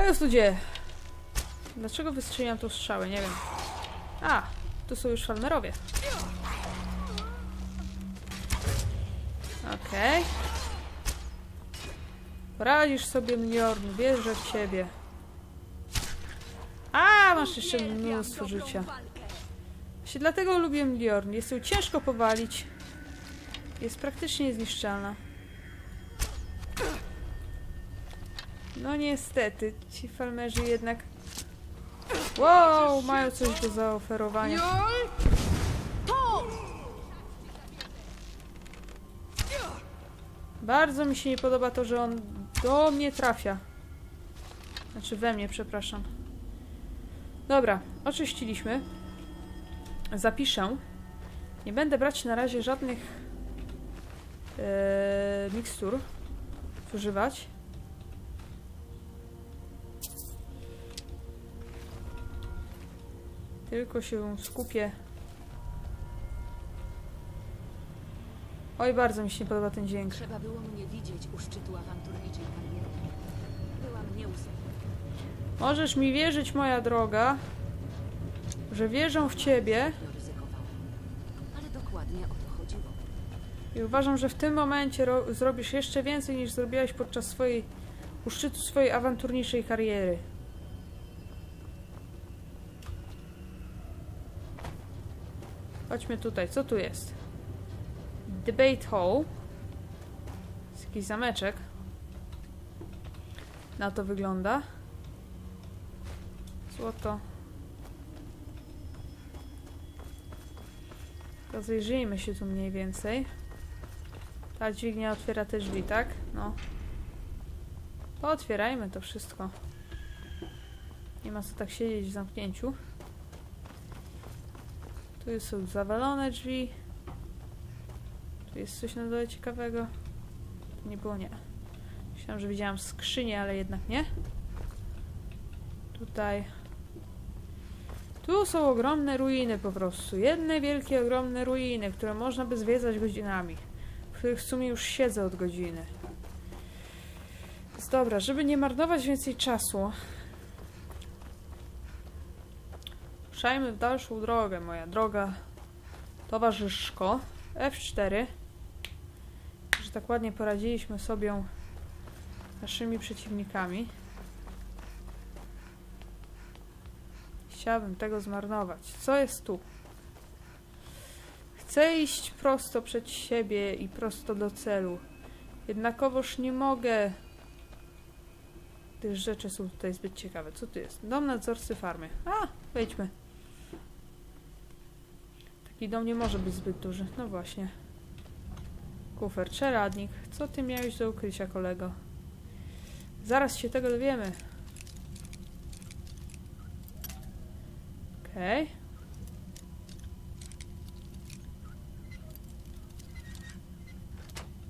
Hej, ludzie! Dlaczego wystrzeliłam tą strzałę? Nie wiem. A, tu są już farmerowie. Okej. Poradzisz sobie, Mjorn. Wierzę w ciebie. A, masz jeszcze mnóstwo życia. Właśnie dlatego lubię Mjorn. Jest ją ciężko powalić. Jest praktycznie niezniszczalna. No niestety, ci farmerzy jednak... Wow, mają coś do zaoferowania. Bardzo mi się nie podoba to, że on do mnie trafia. Znaczy we mnie, przepraszam. Dobra, oczyściliśmy. Zapiszę. Nie będę brać na razie żadnych e, mikstur zużywać. Tylko się skupię. Oj, bardzo mi się nie podoba ten dźwięk. Trzeba było mnie widzieć u szczytu awanturniczej kariery. Byłam nieustanna. Możesz mi wierzyć, moja droga, że wierzę w ciebie ryzykowałam. Ale dokładnie o to chodziło. i uważam, że w tym momencie ro- zrobisz jeszcze więcej niż zrobiłaś podczas swojej u szczytu swojej awanturniczej kariery. Chodźmy tutaj. Co tu jest? Debate Hall. Jest jakiś zameczek. Na to wygląda. Złoto. Rozejrzyjmy się tu mniej więcej. Ta dźwignia otwiera te drzwi, tak? No. To otwierajmy to wszystko. Nie ma co tak siedzieć w zamknięciu. Tu są zawalone drzwi. Tu jest coś na dole ciekawego. Nie było, nie. Myślałam, że widziałam skrzynię, ale jednak nie. Tutaj. Tu są ogromne ruiny po prostu. Jedne wielkie, ogromne ruiny, które można by zwiedzać godzinami. W których w sumie już siedzę od godziny. Więc dobra, żeby nie marnować więcej czasu. Ruszajmy w dalszą drogę, moja droga towarzyszko. F4. Że tak ładnie poradziliśmy sobie z naszymi przeciwnikami. Chciałabym tego zmarnować. Co jest tu? Chcę iść prosto przed siebie i prosto do celu. Jednakowoż nie mogę. Te rzeczy są tutaj zbyt ciekawe. Co tu jest? Dom nadzorcy farmy. A, wejdźmy. Taki dom nie może być zbyt duży. No właśnie. Kufer, czeladnik. Co ty miałeś do ukrycia, kolego? Zaraz się tego dowiemy. Okej.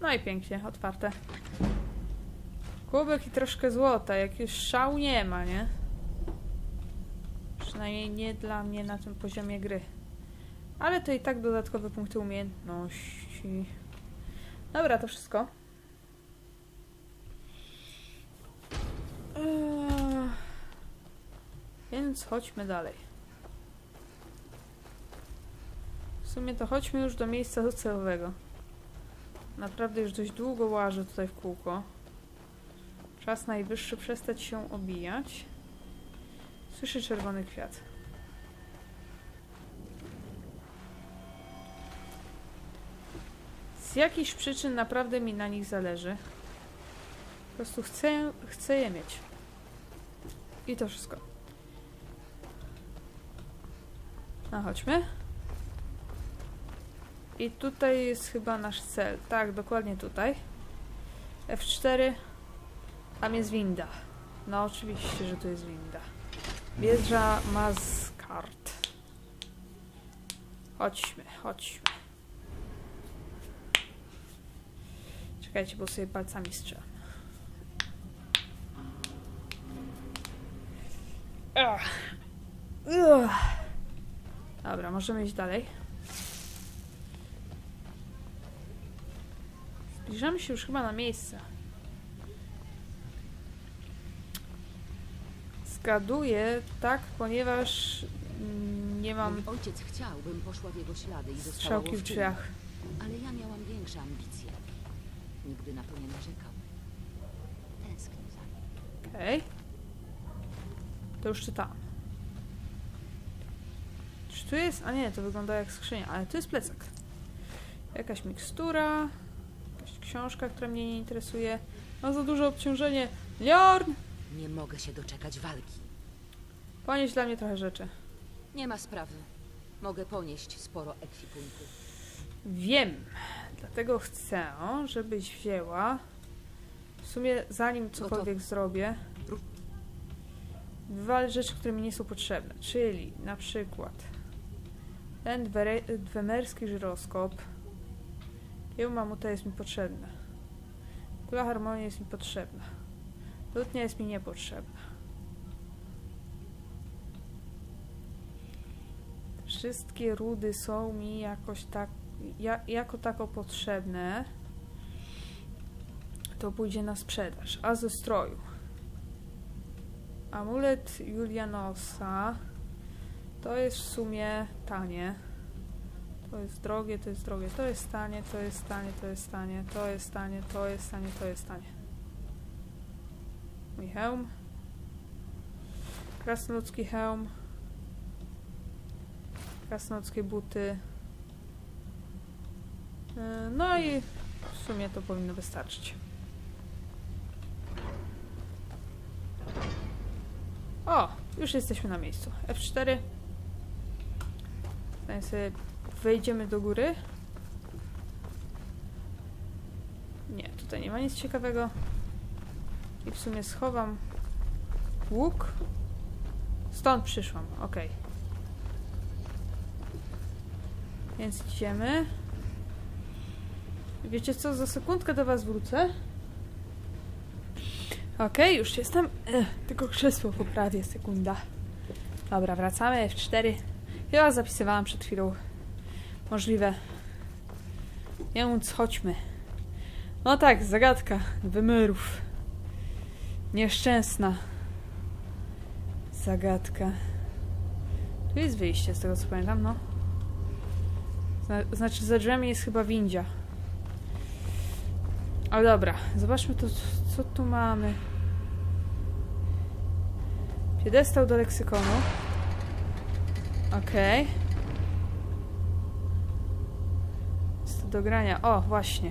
No i pięknie, otwarte. Kubek i troszkę złota, jakiegoś szału nie ma, nie? Przynajmniej nie dla mnie na tym poziomie gry. Ale to i tak dodatkowe punkty umiejętności. Dobra, to wszystko. Eee, Więc chodźmy dalej. W sumie to chodźmy już do miejsca docelowego. Naprawdę już dość długo łażę tutaj w kółko. Czas najwyższy przestać się obijać. Słyszę czerwony kwiat. Z jakichś przyczyn naprawdę mi na nich zależy. Po prostu chcę, chcę je mieć. I to wszystko. No chodźmy. I tutaj jest chyba nasz cel. Tak, dokładnie tutaj. F4. Tam jest winda. No oczywiście, że tu jest winda. Wieża Maskart. Chodźmy, chodźmy. Czekajcie, bo sobie palcami strzelam. Dobra, możemy iść dalej. Zbliżamy się już chyba na miejsce. zgaduję tak, ponieważ mm, nie mam Mój ojciec chciał, bym poszła w jego ślady i została strzałki w łowczynią, drzwiach. Ale ja miałam większe ambicje. Nigdy na to nie narzekał. Tęsknię za nim. Okej. To już czytałam. Czy tu jest? A nie, to wygląda jak skrzynia, ale to jest plecak. Jakaś mikstura, jakaś książka, która mnie nie interesuje. Ma za duże obciążenie. Jorn! Nie mogę się doczekać walki. Ponieść dla mnie trochę rzeczy. Nie ma sprawy. Mogę ponieść sporo ekwipunku. Wiem. Dlatego chcę, żebyś wzięła. W sumie, zanim cokolwiek zrobię, wywalę rzeczy, które mi nie są potrzebne. Czyli na przykład ten dwemerski żyroskop. Kieł mamuta jest mi potrzebna. Kula harmonii jest mi potrzebna. Lutnia jest mi niepotrzebna. Wszystkie rudy są mi jakoś tak ja, jako tako potrzebne, to pójdzie na sprzedaż. A ze stroju. Amulet Julianosa to jest w sumie tanie. To jest drogie, to jest drogie, to jest tanie, to jest tanie, to jest tanie, to jest tanie, to jest tanie, to jest tanie. Mój hełm. Krasnoludzki hełm. Krasnoludzkie buty. Yy, No i w sumie to powinno wystarczyć. O, już jesteśmy na miejscu. F4. Zanim sobie wejdziemy do góry. Nie, tutaj nie ma nic ciekawego. I w sumie schowam łuk. Stąd przyszłam, okej. Więc idziemy. Wiecie co, za sekundkę do was wrócę. Okej, już jestem. Ech, tylko krzesło poprawię, sekunda. Dobra, wracamy, F4. Ja zapisywałam przed chwilą. Możliwe. Więc chodźmy. No tak, zagadka wymerów. Nieszczęsna. Zagadka. Tu jest wyjście, z tego co pamiętam, no. Zna znaczy, za drzwiami jest chyba windzia. Ale dobra, zobaczmy to, co tu mamy. Piedestał do leksykonu. Okej. Jest to do grania. O, właśnie.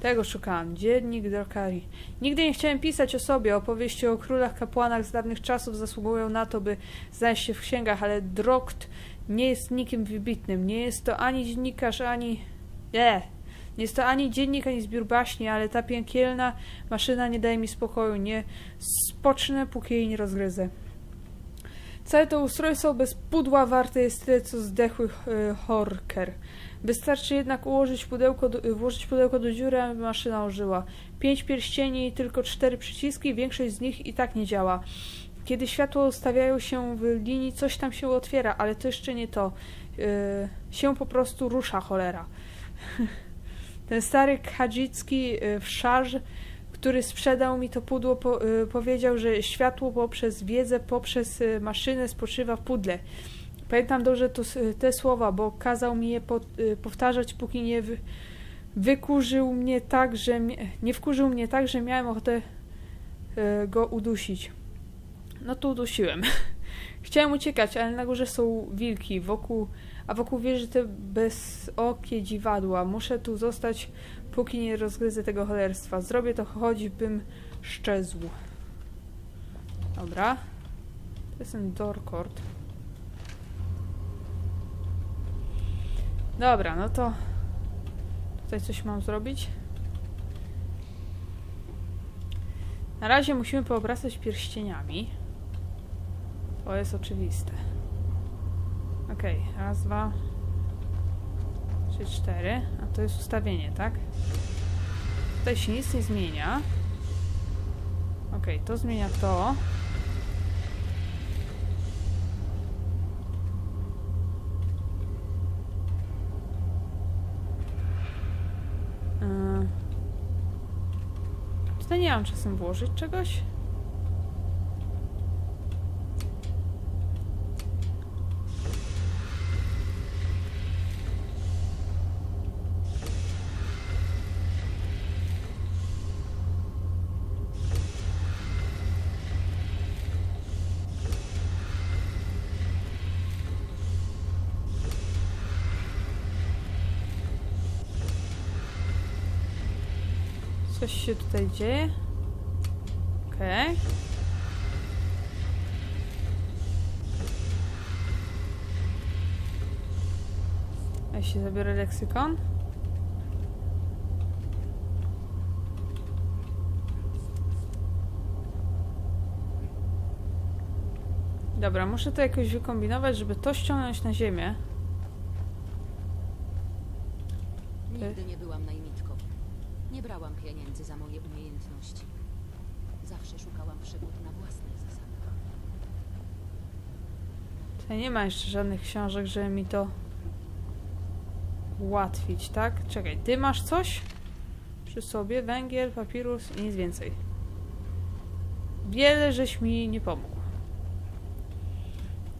Tego szukałam. Dziennik Drokari. Nigdy nie chciałem pisać o sobie. Opowieści o królach, kapłanach z dawnych czasów zasługują na to, by znaleźć się w księgach, ale Drokt nie jest nikim wybitnym. Nie jest to ani dziennikarz, ani... Nie, nie jest to ani dziennik, ani zbiór baśni, ale ta piekielna maszyna nie daje mi spokoju. Nie spocznę, póki jej nie rozgryzę. Całe to ustrojstwo bez pudła warte jest tyle, co zdechły y, horker. Wystarczy jednak ułożyć pudełko do, włożyć pudełko do dziury, aby maszyna ożyła. Pięć pierścieni i tylko cztery przyciski, większość z nich i tak nie działa. Kiedy światło ustawiają się w linii, coś tam się otwiera, ale to jeszcze nie to. Y, się po prostu rusza, cholera. Ten stary kadzicki y, wszarz, który sprzedał mi to pudło, po, y, powiedział, że światło poprzez wiedzę, poprzez y, maszynę spoczywa w pudle. Pamiętam dobrze to, te słowa, bo kazał mi je po, powtarzać, póki nie wy, wykurzył mnie tak, że nie wkurzył mnie tak, że miałem ochotę go udusić. No to udusiłem. Chciałem uciekać, ale na górze są wilki, wokół, a wokół wieży te bezokie dziwadła. Muszę tu zostać, póki nie rozgryzę tego cholerstwa. Zrobię to, choćbym szczezł. Dobra. To jest ten Dorkord. Dobra, no to tutaj coś mam zrobić. Na razie musimy poobracać pierścieniami. To jest oczywiste. Okej, raz, dwa, trzy, cztery. A to jest ustawienie, tak? Tutaj się nic nie zmienia. Okej, to zmienia to. Yy. Tutaj nie mam czasem włożyć czegoś? Coś się tutaj dzieje. Okej. Ja się zabiorę leksykon. Dobra, muszę to jakoś wykombinować, żeby to ściągnąć na ziemię. Nigdy nie brałam pieniędzy za moje umiejętności. Zawsze szukałam przygód na własnych zasadach. Tutaj nie ma jeszcze żadnych książek, żeby mi to ułatwić, tak? Czekaj, ty masz coś? Przy sobie węgiel, papirus i nic więcej. Wiele żeś mi nie pomógł.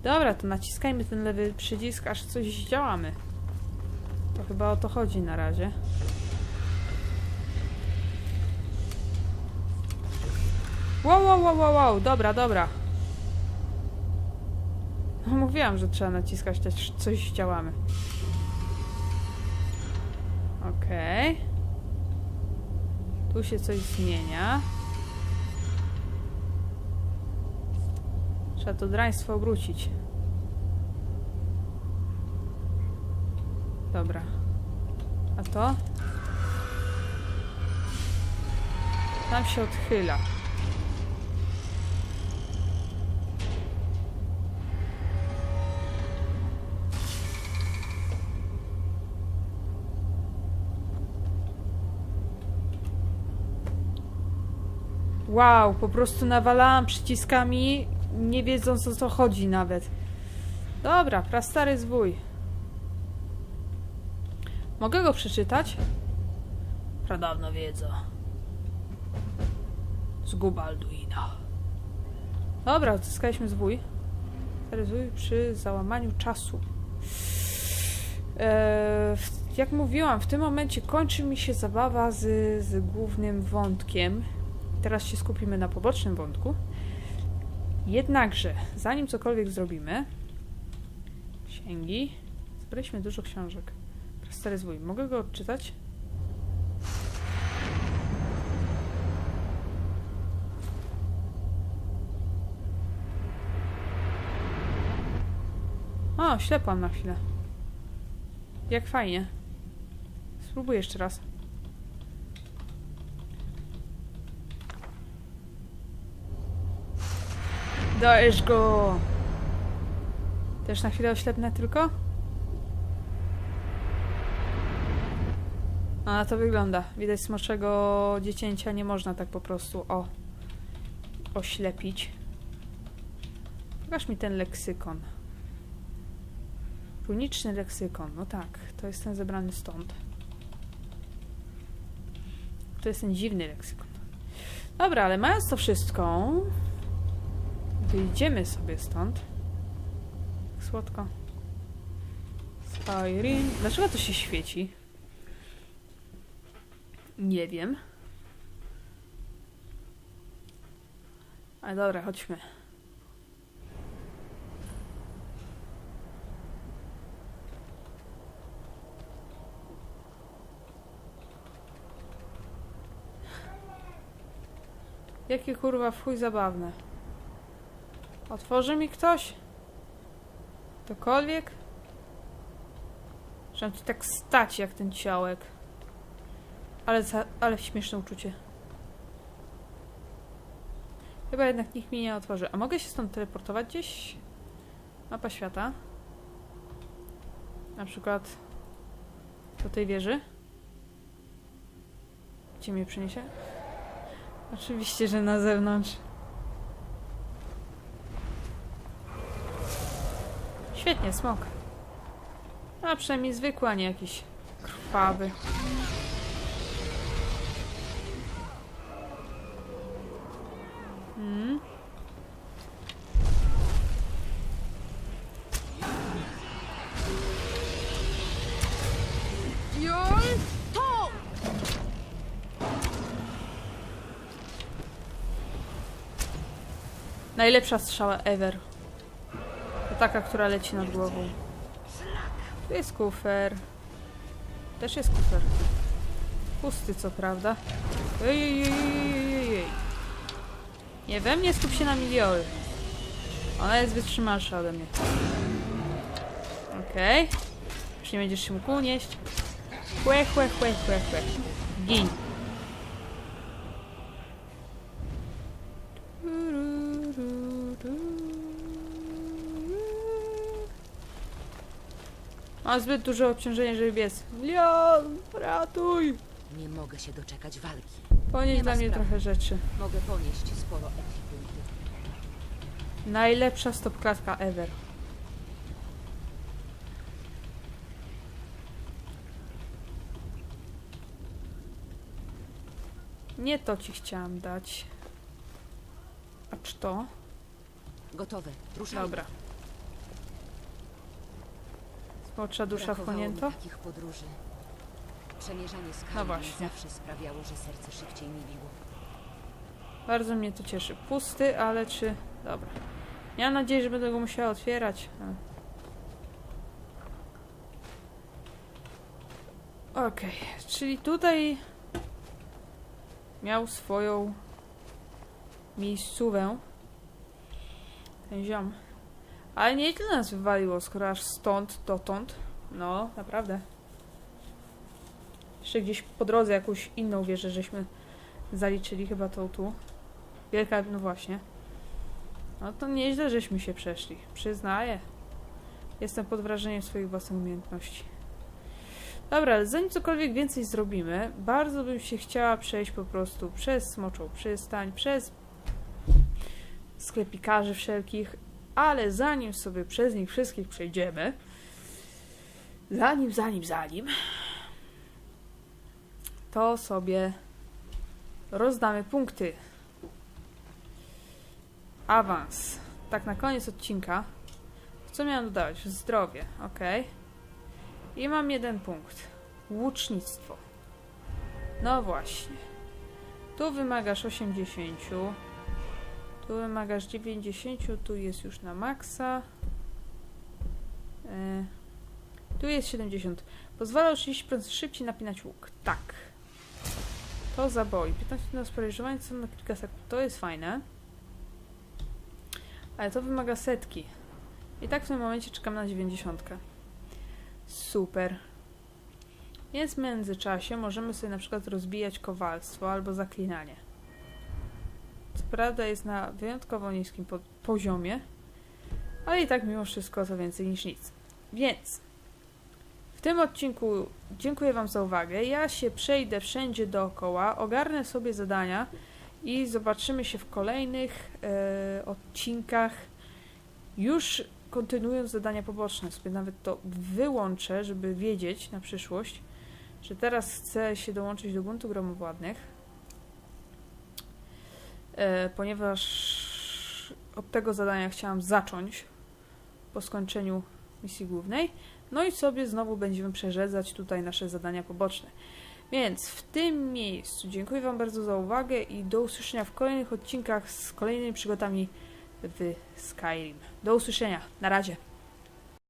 Dobra, to naciskajmy ten lewy przycisk, aż coś zdziałamy. To chyba o to chodzi na razie. Wow, wow, wow, wow, wow, dobra, dobra. No, mówiłam, że trzeba naciskać też coś działamy. Okej. Tu się coś zmienia. Trzeba to draństwo obrócić. Dobra. A to? Tam się odchyla. Wow, po prostu nawalałam przyciskami, nie wiedząc o co chodzi nawet. Dobra, prastary zwój. Mogę go przeczytać? Pradawna wiedza. Zguba Alduina. Dobra, odzyskaliśmy zwój. Stary zwój przy załamaniu czasu. Eee, jak mówiłam, w tym momencie kończy mi się zabawa z, z głównym wątkiem. Teraz się skupimy na pobocznym wątku. Jednakże, zanim cokolwiek zrobimy, księgi, zebraliśmy dużo książek. Stary zwój, mogę go odczytać? O, ślepłam na chwilę. Jak fajnie. Spróbuję jeszcze raz. Dajesz go! Też na chwilę oślepnę tylko? A to wygląda. Widać smoczego dziecięcia nie można tak po prostu o oślepić. Pokaż mi ten leksykon. Runiczny leksykon. No tak, to jest ten zebrany stąd. To jest ten dziwny leksykon. Dobra, ale mając to wszystko, wyjdziemy sobie stąd. Tak Słodko. Skyrim. Dlaczego to się świeci? Nie wiem. Ale dobra, chodźmy. Jakie kurwa w chuj zabawne. Otworzy mi ktoś? Ktokolwiek? Trzeba ci tak stać jak ten ciałek. Ale, za, ale śmieszne uczucie. Chyba jednak nikt mi nie otworzy. A mogę się stąd teleportować gdzieś? Mapa świata. Na przykład do tej wieży. Gdzie mnie przyniesie? Oczywiście, że na zewnątrz. Świetnie, smok. A przynajmniej zwykły, a nie jakiś krwawy. Mm. To! Najlepsza strzała ever. Taka, która leci nad głową. Tu jest kufer. Też jest kufer. Pusty, co prawda. Ej, ej, ej, ej, ej. Nie we mnie, skup się na miliol. Ona jest wytrzymalsza ode mnie. Okej. Już nie będziesz się mógł unieść. Chłe, chłe, chłe, chłe, chłe. Gin. Mam zbyt duże obciążenie, żeby biec. Leon, ratuj! Nie mogę się doczekać walki. Ponieść Nie ma dla mnie sprawy. trochę rzeczy. Mogę ponieść sporo ekwipunktów. Najlepsza stopklatka ever. Nie to ci chciałam dać. Acz to? Gotowe. Ruszajmy. Dobra. Smocza dusza Brakowało mi wchłonięto? takich podróży. Przemierzanie No właśnie. zawsze sprawiało, że serce szybciej mi biło. Bardzo mnie to cieszy. Pusty, ale czy... Dobra. Miałam nadzieję, że będę go musiała otwierać. A. Okej, czyli tutaj miał swoją miejscówę ten ziom. Ale nieźle nas wywaliło, skoro aż stąd dotąd. No, naprawdę. Jeszcze gdzieś po drodze jakąś inną wieżę żeśmy zaliczyli, chyba tą tu. Wielka, no właśnie. No to nieźle, żeśmy się przeszli. Przyznaję. Jestem pod wrażeniem swoich własnych umiejętności. Dobra, ale zanim cokolwiek więcej zrobimy, bardzo bym się chciała przejść po prostu przez Smoczą Przystań, przez sklepikarzy wszelkich, ale zanim sobie przez nich wszystkich przejdziemy, zanim, zanim, zanim, to sobie rozdamy punkty. Awans. Tak na koniec odcinka. Co miałam dodać? Zdrowie, ok. I mam jeden punkt. Łucznictwo. No właśnie. Tu wymagasz 80. Tu wymagasz 90. Tu jest już na maksa. E, tu jest 70. Pozwala już 30% szybciej napinać łuk. Tak. To zaboi. 15 na spożywanie co na kilka sekund. To jest fajne. Ale to wymaga setki. I tak w tym momencie czekam na 90. Super. Więc w międzyczasie możemy sobie na przykład rozbijać kowalstwo albo zaklinanie. Co prawda jest na wyjątkowo niskim po poziomie, ale i tak mimo wszystko to więcej niż nic. Więc w tym odcinku dziękuję Wam za uwagę. Ja się przejdę wszędzie dookoła, ogarnę sobie zadania i zobaczymy się w kolejnych e, odcinkach. Już kontynuując zadania poboczne, sobie nawet to wyłączę, żeby wiedzieć na przyszłość, że teraz chcę się dołączyć do buntu gromowładnych, ponieważ od tego zadania chciałam zacząć po skończeniu misji głównej. No i sobie znowu będziemy przerzedzać tutaj nasze zadania poboczne. Więc w tym miejscu dziękuję Wam bardzo za uwagę i do usłyszenia w kolejnych odcinkach z kolejnymi przygodami w Skyrim. Do usłyszenia. Na razie.